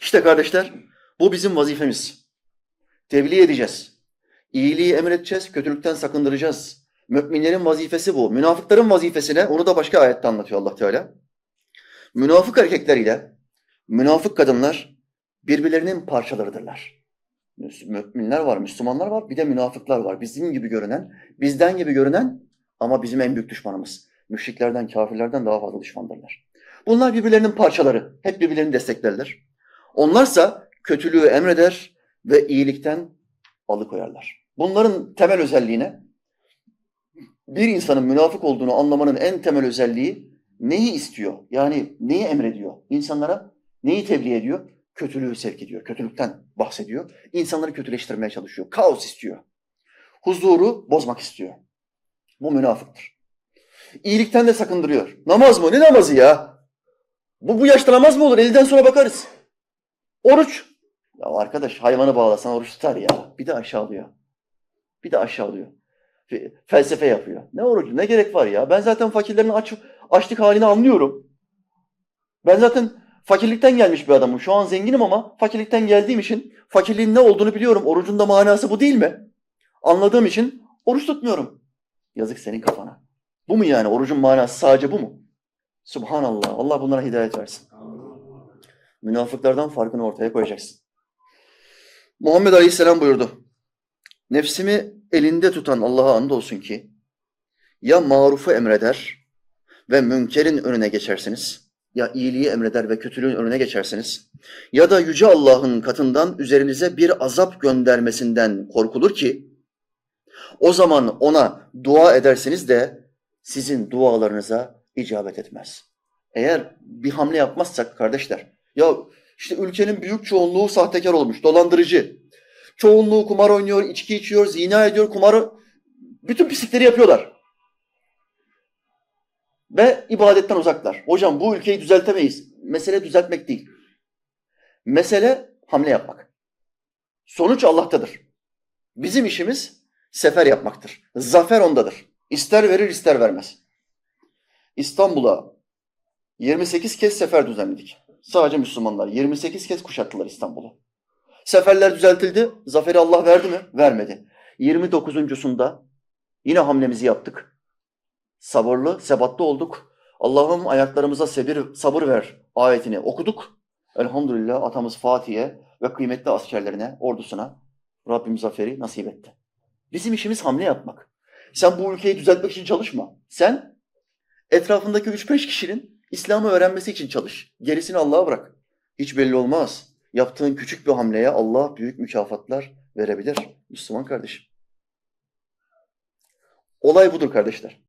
İşte kardeşler bu bizim vazifemiz. Tebliğ edeceğiz. İyiliği emredeceğiz, kötülükten sakındıracağız. Müminlerin vazifesi bu. Münafıkların vazifesine onu da başka ayette anlatıyor Allah Teala. Münafık erkekler ile münafık kadınlar birbirlerinin parçalarıdırlar. Müminler var, Müslümanlar var, bir de münafıklar var. Bizim gibi görünen, bizden gibi görünen ama bizim en büyük düşmanımız. Müşriklerden, kafirlerden daha fazla düşmandırlar. Bunlar birbirlerinin parçaları. Hep birbirlerini desteklerler. Onlarsa kötülüğü emreder ve iyilikten alıkoyarlar. Bunların temel özelliğine bir insanın münafık olduğunu anlamanın en temel özelliği neyi istiyor? Yani neyi emrediyor? İnsanlara neyi tebliğ ediyor? Kötülüğü sevk ediyor. Kötülükten bahsediyor. İnsanları kötüleştirmeye çalışıyor. Kaos istiyor. Huzuru bozmak istiyor. Bu münafıktır. İyilikten de sakındırıyor. Namaz mı? Ne namazı ya? Bu, bu yaşta namaz mı olur? Elden sonra bakarız. Oruç. Ya arkadaş hayvanı bağlasan oruç tutar ya. Bir de aşağılıyor. Bir de aşağılıyor. Fe- Felsefe yapıyor. Ne orucu? Ne gerek var ya? Ben zaten fakirlerin aç, açlık halini anlıyorum. Ben zaten fakirlikten gelmiş bir adamım. Şu an zenginim ama fakirlikten geldiğim için fakirliğin ne olduğunu biliyorum. Orucun da manası bu değil mi? Anladığım için oruç tutmuyorum. Yazık senin kafana. Bu mu yani? Orucun manası sadece bu mu? Subhanallah. Allah bunlara hidayet versin. Münafıklardan farkını ortaya koyacaksın. Muhammed Aleyhisselam buyurdu. Nefsimi elinde tutan Allah'a andolsun ki ya marufu emreder ve münkerin önüne geçersiniz ya iyiliği emreder ve kötülüğün önüne geçersiniz ya da yüce Allah'ın katından üzerinize bir azap göndermesinden korkulur ki o zaman ona dua edersiniz de sizin dualarınıza icabet etmez. Eğer bir hamle yapmazsak kardeşler, ya işte ülkenin büyük çoğunluğu sahtekar olmuş, dolandırıcı. Çoğunluğu kumar oynuyor, içki içiyor, zina ediyor, kumarı, bütün pislikleri yapıyorlar. Ve ibadetten uzaklar. Hocam bu ülkeyi düzeltemeyiz. Mesele düzeltmek değil. Mesele hamle yapmak. Sonuç Allah'tadır. Bizim işimiz sefer yapmaktır. Zafer ondadır. İster verir ister vermez. İstanbul'a 28 kez sefer düzenledik. Sadece Müslümanlar 28 kez kuşattılar İstanbul'u. Seferler düzeltildi. Zaferi Allah verdi mi? Vermedi. 29.sunda yine hamlemizi yaptık. Sabırlı, sebatlı olduk. Allah'ım ayaklarımıza sabır, sabır ver ayetini okuduk. Elhamdülillah atamız Fatih'e ve kıymetli askerlerine, ordusuna Rabbim zaferi nasip etti. Bizim işimiz hamle yapmak. Sen bu ülkeyi düzeltmek için çalışma. Sen etrafındaki 3-5 kişinin İslam'ı öğrenmesi için çalış. Gerisini Allah'a bırak. Hiç belli olmaz. Yaptığın küçük bir hamleye Allah büyük mükafatlar verebilir. Müslüman kardeşim. Olay budur kardeşler.